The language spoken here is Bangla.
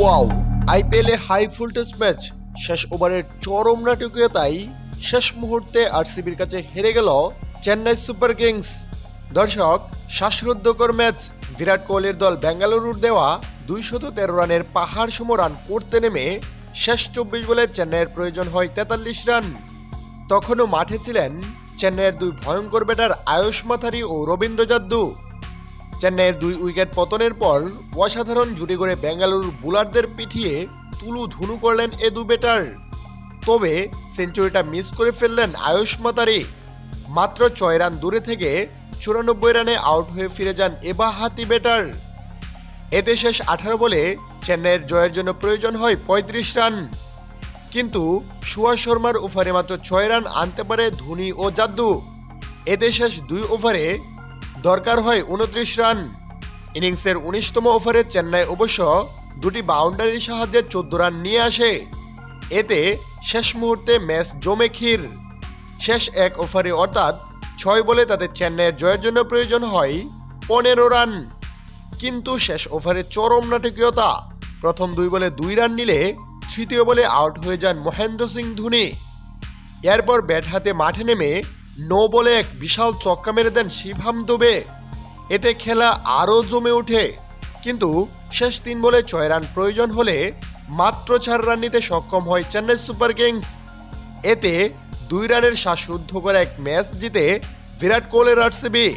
ওয়াও আইপিএলে হাই ভোল্টেজ ম্যাচ শেষ ওভারের চরম নাটকীয়তাই শেষ মুহূর্তে আরসিবির কাছে হেরে গেল চেন্নাই সুপার কিংস। দর্শক, শ্বাসরুদ্ধকর ম্যাচ বিরাট কোহলির দল বেঙ্গালুরুর দেওয়া দুইশত তেরো রানের পাহাড় সম রান করতে নেমে শেষ চব্বিশ বলে চেন্নাইয়ের প্রয়োজন হয় তেতাল্লিশ রান। তখনও মাঠে ছিলেন চেন্নাইয়ের দুই ভয়ঙ্কর ব্যাটার আয়ুষ মাথারি ও রবীন্দ্র জাদ্দু চেন্নাইয়ের দুই উইকেট পতনের পর অসাধারণ জুটি করে বেঙ্গালুরুর বোলারদের পিঠিয়ে তুলু ধুনু করলেন এ দু ব্যাটার। তবে সেঞ্চুরিটা মিস করে ফেললেন আয়ুষ মাতারি। মাত্র ছয় রান দূরে থেকে চুরানব্বই রানে আউট হয়ে ফিরে যান এবা হাতি ব্যাটার। এতে শেষ আঠারো বলে চেন্নাইয়ের জয়ের জন্য প্রয়োজন হয় পঁয়ত্রিশ রান। কিন্তু সুয়াস শর্মার ওভারে মাত্র ছয় রান আনতে পারে ধোনি ও জাদ্দু এতে শেষ দুই ওভারে দরকার হয় উনত্রিশ রান। ইনিংসের উনিশতম ওভারে চেন্নাই অবশ্য দুটি বাউন্ডারির সাহায্যে চোদ্দ রান নিয়ে আসে। এতে শেষ মুহূর্তে ম্যাচ জমে ক্ষীর। শেষ এক ওভারে অর্থাৎ ছয় বলে তাদের চেন্নাইয়ের জয়ের জন্য প্রয়োজন হয় পনেরো রান। কিন্তু শেষ ওভারে চরম নাটকীয়তা। প্রথম দুই বলে দুই রান নিলে তৃতীয় বলে আউট হয়ে যান মহেন্দ্র সিং ধোনি। এরপর ব্যাট হাতে মাঠে নেমে নো বলে এক বিশাল চক্কা মেরে দেন শিভাম দুবে। এতে খেলা আরও জমে ওঠে। কিন্তু শেষ তিন বলে ছয় রান প্রয়োজন হলে মাত্র চার রান নিতে সক্ষম হয় চেন্নাই সুপার কিংস। এতে দুই রানের শ্বাসরুদ্ধ করে এক ম্যাচ জিতে বিরাট কোহলির আরসিবি।